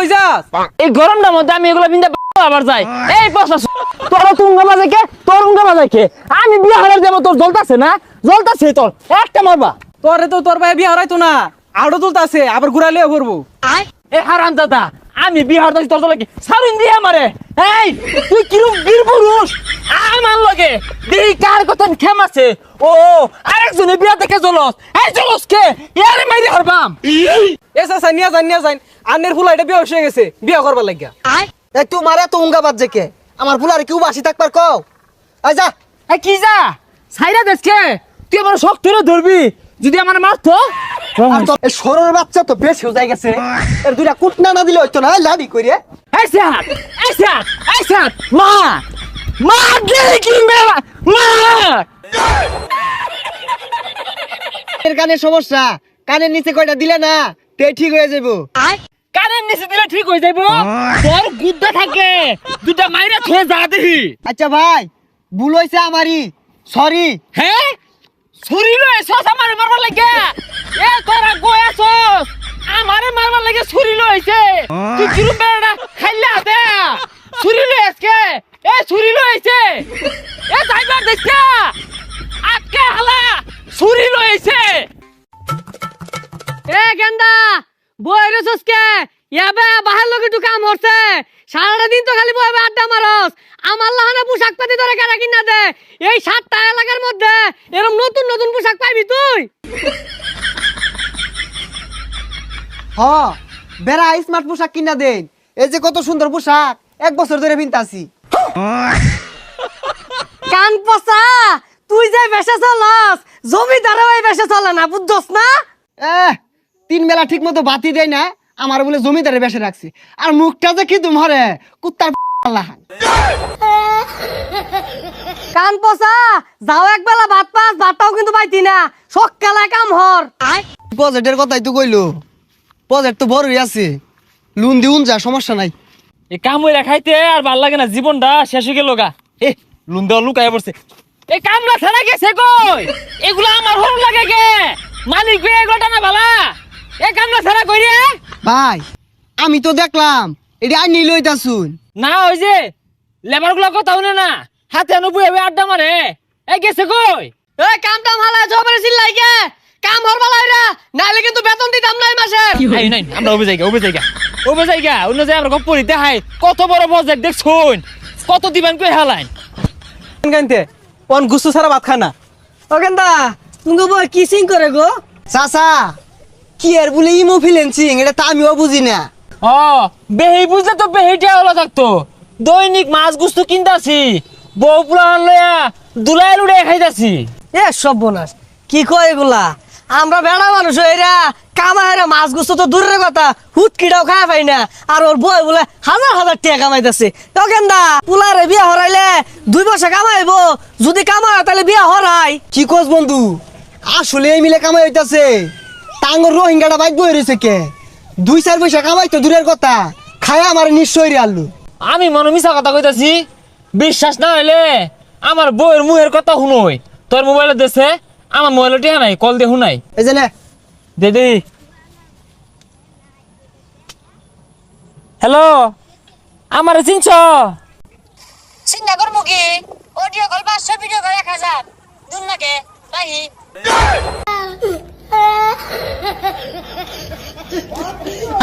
কই যাস এই গরমটার মধ্যে আমি এগুলো বিন্দা আবার যাই। এই পয়সা তোর তুঙ্গা বাজে কে? তোর উঙ্গা বাজে কে? আমি বিয়া হারার দেবো তোর জ্বলতাছে না? জ্বলতাছে তোর। একটা মারবা। তোরে তো তোর ভাই বিয়ে হারাইতো না। আড়ো তুলতাছে আবার ঘুরাইলেও করব এ হারাম দাদা আমি বিহার দাসি তোর লাগে সারুন দিয়ে আমারে এই তুই কিরম বীর পুরুষ? আমার লগে দেই কার কথা খেমাছে ও আরেকজনে বিয়া দেখে জলস এই জলস কে? ইয়ারে মাইরি হারবাম। এ চাচা নিয়ে যান নিয়ে যান ফুলা এটা বিয়ে হয়ে গেছে বিয়ে করবার লাগিয়া। এই তুই মারে তো উঙ্গা বাদ আমার ফুলারে কেউ বাসি থাকবার কও। আই যা। এই কি যা? সাইরা দেশকে তুই আমার ধরে ধরবি। যদি আমার মারতো? আর তোর এই সরর বাচ্চা তো বেশ হয়ে গেছে। এর দুইটা কুটনা না দিলে হইতো না লাড়ি কইরে। এই স্যার এই স্যার এই স্যার মা। মা গেলে কি মেলা মা। এর কানে সমস্যা কানের নিচে কয়টা দিলে না? তে ঠিক হয়ে যাব কানের নিচে দিলে ঠিক হয়ে যাইব। তোর গুদ্দা থাকে। দুটা মাইরা থয়ে যা দেখি। আচ্ছা ভাই ভুল হইছে আমারই। সরি হ্যাঁ ছুরি লয় সস আমারে মারবার লাগে? এ তোরা গোয়া সস আমারে মারবার লাগে ছুরি লইছে তুই কিরু বেড়া খাইলা দে। ছুরি লই আজকে এ ছুরি লইছে এ যাইবার দেখছে। সসকে ইয়াবে বাহার একটু কাম হচ্ছে। সারাটা দিন তো খালি আড্ডা মারস। আমার লাহানে পোশাক পাতি ধরে কেনা কিনা দে। এই সাতটা এলাকার মধ্যে এরকম নতুন নতুন পোশাক পাইবি তুই। হ বেড়া স্মার্ট পোশাক কিনা দেন। এই যে কত সুন্দর পোশাক এক বছর ধরে পিনতাছি। কান পচা তুই যে বেসে চলস জমিদারও এই বেসে চলে না বুঝছস না? এহ, তিন বেলা ঠিক মতো বাতি দেয় না। আমার বলে জমিদারে বেসে রাখছি। আর মুখটা যে কি তোমারে কুত্তার লাহান কান যাও একবেলা ভাত পাস ভাতটাও কিন্তু পাইতি না। সকালে কাম হর। প্রজেক্টের কথাই তো কইলো। প্রজেক্ট তো বড়ই আছে। লুন দিউন যা সমস্যা নাই। এ কাম হইরা খাইতে আর ভালো লাগে না জীবনটা শেষ হয়ে গেল গা। এ লুন দেওয়া লুকায় পড়ছে। এ কামলা ছাড়া গেছে কই? এগুলো আমার হল লাগে গে। মালিক বে এগুলো টানা ভালা এ কামলা ছাড়া কই রে? ভাই আমি তো দেখলাম এটা আই নিয়ে লইতাছুন। না ওই যে লেবারগুলো কথা শুনে না হাতে বুয়ে আড্ডা মারে। এ গেছে কই? এ কাম কামটা ভালো জবরে চিল্লাই গে। কাম হর বালা হইরা নাইলে কিন্তু বেতন দিতাম না এই মাসে। আই নাই আমরা ওবে জায়গা ওবে জায়গা ওবে জায়গা অন্য জায়গা আমরা গপ্পরি দেখাই কত বড় প্রজেক্ট দেখছুন। কত দিবেন কই হালাইন। গাইতে অন গুসু ছাড়া ভাত খানা ও গেন্দা তুমি বই কিসিং করে গো? চাচা কি আর বলে ইমো ফিলেন্সিং এটা তো আমিও বুঝি না। ও বেহি বুঝলে তো বেহিটা হলো থাকতো। দৈনিক মাছ গুস্তু কিনতাছি বউ পুলান লয়া দুলাই লুড়ে খাইতাছি। এ সর্বনাশ। কি কয় এগুলা? আমরা বেড়া মানুষ এরা কামাইরা মাছ গুছো তো দূরের কথা হুটকিটাও খায় পাই না। আর ওর বই বলে হাজার হাজার টাকা কামাইতেছে। তো গেন্দা পুলারে বিয়া হরাইলে দুই বছর কামাইবো। যদি কামায় তাহলে বিয়া হরাই। কি কোস বন্ধু? আসলে এই মিলে কামাই হইতাছে। টাঙ্গর রোহিঙ্গাটা বাইক বই রয়েছে কে? দুই চার পয়সা কামাই তো দূরের কথা। খায় আমার নিশ্চয় রে আল্লু। আমি মনে মিছা কথা কইতাছি। বিশ্বাস না হইলে আমার বউয়ের মুহের কথা শুনই তোর মোবাইলে দেছে আমার মোবাইলে টিহা নাই কল দিয়ে শুনাই। এই যে দে দে। হ্যালো আমার চিনছ? চিন্তা করব কি অডিও কল পাঁচশো ভিডিও কল এক হাজার। দূর নাকে রাহি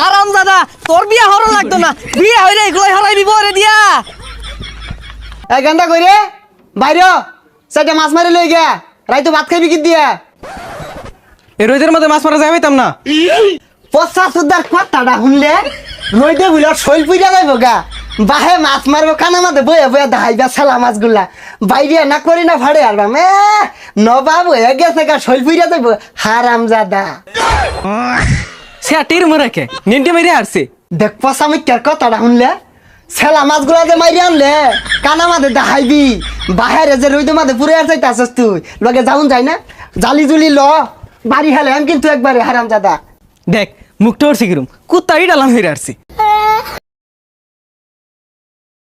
আরাম দাদা তোর বিয়া হরো লাগতো না। বিয়া হইলে এগুলাই হরাইবি বরে দিয়া। এই গান্দা কই রে? বাইরে হ। মাছ মারি লই গিয়া। রাইতো ভাত খাইবি কি দিয়া? এই রোদের মধ্যে মাছ মারা যাইতাম না। পচা সুদার কথাটা শুনলে রইদে বুলার শৈল পুইরা যাইব গা। বাহে মাছ মারবো কানা মাঝে বয়ে বয়ে দাহাইবা সালা মাছগুলা। বাইরে না করি না ভাড়ে আলবাম। এ নবাব হয়ে গেছে গা শৈল পুইরা যাইব হারাম জাদা। সে টির মরে কে? নিন্টে মেরে আসছে দেখ পচা মিথ্যার কথাটা শুনলে? ছেলা মাছগুলা যে মাইরে আনলে কানা মাঝে দাহাইবি বাহেরে যে রইদে মাঝে পুরে আর যাইতাছস তুই। লগে যাউন যাই না? জালি জুলি ল। বাড়ি হেলে আমি কিন্তু একবারে হারাম জাদা। দেখ মুখটা উঠছে কিরম কুত্তা ইডালাম হয়ে আসছে